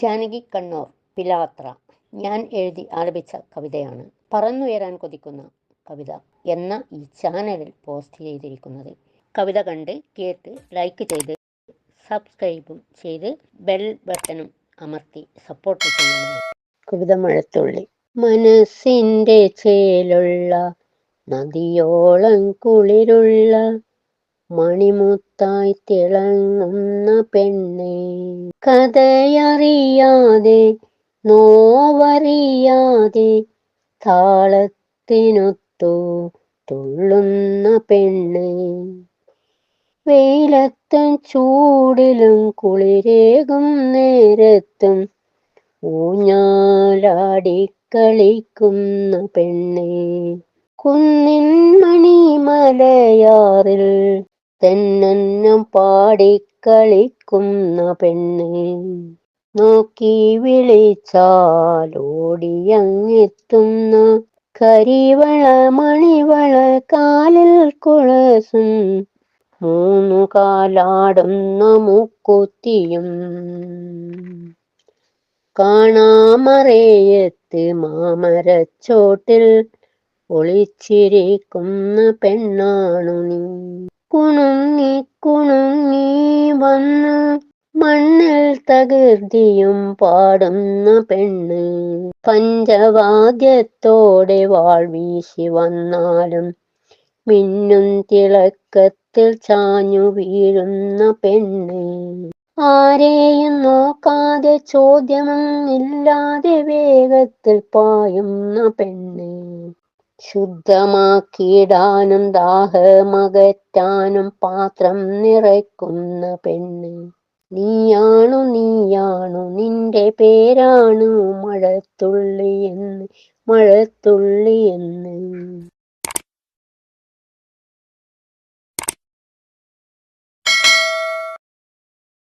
ജാനകി കണ്ണൂർ പിലാത്ര. ഞാൻ എഴുതി ആലപിച്ച കവിതയാണ്. പറന്നുയരാൻ കൊതിക്കുന്ന കവിത എന്ന ഈ ചാനലിൽ പോസ്റ്റ് ചെയ്തിരിക്കുന്നത്. കവിത കണ്ട് കേട്ട് ലൈക്ക് ചെയ്ത് സബ്സ്ക്രൈബും ചെയ്ത് ബെൽ ബട്ടണും അമർത്തി സപ്പോർട്ട് ചെയ്യുന്നു കവിത മഴത്തുള്ളി. മനസ്സിന്റെ ചേലുള്ള നദിയോളം കുളിരുള്ള മണിമുത്തായി തിളങ്ങുന്ന പെണ്ണെ കഥയറിയാതെ നോവറിയാതെ താളത്തിനൊത്തു തുള്ളുന്ന പെണ്ണ്. വെയിലത്തും ചൂടിലും കുളിരേകും നേരത്തും ഊഞ്ഞാലാടിക്കളിക്കുന്ന പെണ്ണെ. കുന്നിൻ മണിമലയാറിൽ തെന്നന്നം പാടിക്കളിക്കുന്ന പെണ്ണ്. നോക്കി വിളിച്ചാലോടിയങ്ങെത്തുന്ന കരിവള മണിവള കാലിൽ കുളസും മൂന്നു കാലാടുന്ന മുക്കുത്തിയും. കാണാമറയത്ത് മാമരച്ചോട്ടിൽ ഒളിച്ചിരിക്കുന്ന പെണ്ണാണു നീ. കുണുങ്ങി കുണുങ്ങി വന്ന് മണ്ണിൽ തകൃതിയും പാടുന്ന പെണ്ണ്. പഞ്ചവാദ്യത്തോടെ വാൾ വീശി വന്നാലും മിന്നും തിളക്കത്തിൽ ചാഞ്ഞു വീഴുന്ന പെണ്ണ്. ആരെയും നോക്കാതെ ചോദ്യമൊന്നില്ലാതെ വേഗത്തിൽ പായുന്ന പെണ്ണ്. ശുദ്ധമാക്കിയിടാനും ദാഹമകറ്റാനും പാത്രം നിറയ്ക്കുന്ന പെണ്ണ്. നീയാണു നീയാണു നിന്റെ പേരാണു മഴത്തുള്ളി എന്ന് മഴത്തുള്ളി എന്ന്.